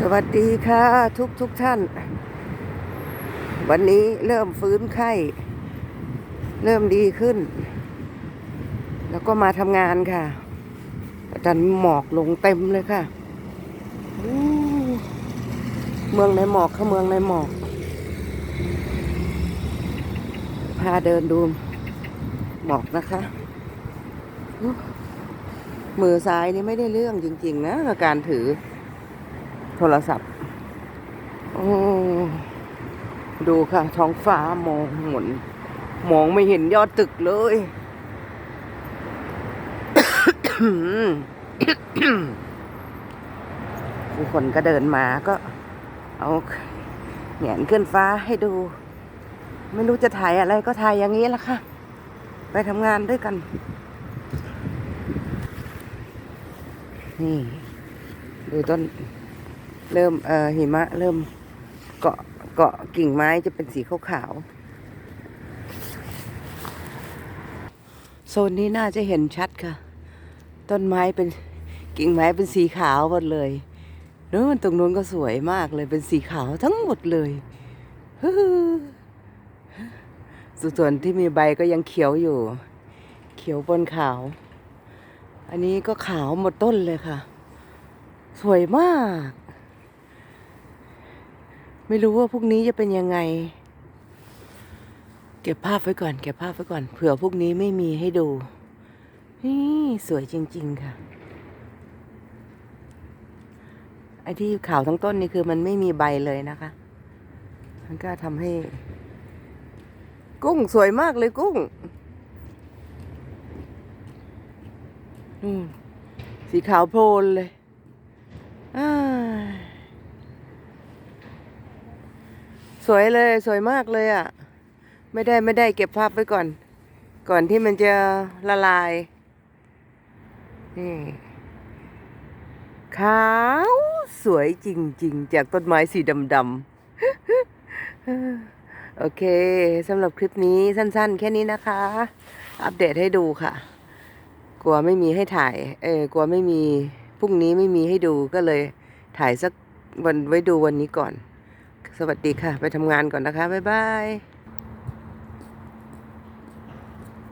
สวัสดีค่ะทุกทุกท่าน วันนี้เริ่มฟื้นไข้ เริ่มดีขึ้น แล้วก็มาทำงานค่ะดันหมอกลงเต็มเลยค่ะ เมืองในหมอกค่ะเมืองในหมอก พาเดินดูหมอกนะคะ มือซ้ายนี่ไม่ได้เรื่องจริง ๆ นะการถือ ทรศัพท์ โอ้ดูค่ะ ท้องฟ้ามองหมุนมองไม่เห็นยอดตึกเลย ผู้คนก็เดินมาก็ เอาแหงนขึ้นฟ้าให้ดู ไม่รู้จะถ่ายอะไรก็ถ่ายอย่างนี้ละค่ะ ไปทำงานด้วยกัน นี่ ดูต้น เริ่มเอ่อหิมะเริ่มเกาะเกาะกิ่งไม้จะเป็นสีขาวๆโซนนี้น่าจะเห็นชัดค่ะ ต้นไม้เป็นกิ่งไม้เป็นสีขาวหมดเลยนู้นตรงนู้นก็สวยมากเลยเป็นสีขาวทั้งหมดเลยส่วนที่มีใบก็ยังเขียวอยู่ เขียวบนขาว อันนี้ก็ขาวหมดต้นเลยค่ะ สวยมาก ไม่รู้ว่าพรุ่งนี้จะเป็นยังไง เก็บภาพไว้ก่อน เก็บภาพไว้ก่อน เผื่อพรุ่งนี้ไม่มีให้ดู นี่สวยจริง ๆ ค่ะ ไอ้ที่ขาวทั้งต้นนี่คือมันไม่มีใบเลยนะคะ มันก็ทำให้ กุ้งสวยมากเลยกุ้งอืมสีขาวโพลนเลยอ่า สวยเลยสวยมากเลยอะ่ะ ไม่ได้ไม่ได้เก็บภาพไว้ก่อน ก่อนที่มันจะละลาย นี่ขาวสวยจริง ๆ จากต้นไม้สีดำๆ โอเคสำหรับคลิปนี้สั้น ๆ แค่นี้นะคะ อัปเดตให้ดูค่ะ กลัวไม่มีให้ถ่าย เออกลัวไม่มีพรุ่งนี้ไม่มีให้ดูก็เลยถ่ายสักวันไว้ดูวันนี้ก่อน สวัสดีค่ะ ไปทำงานก่อนนะคะ บ๊ายบาย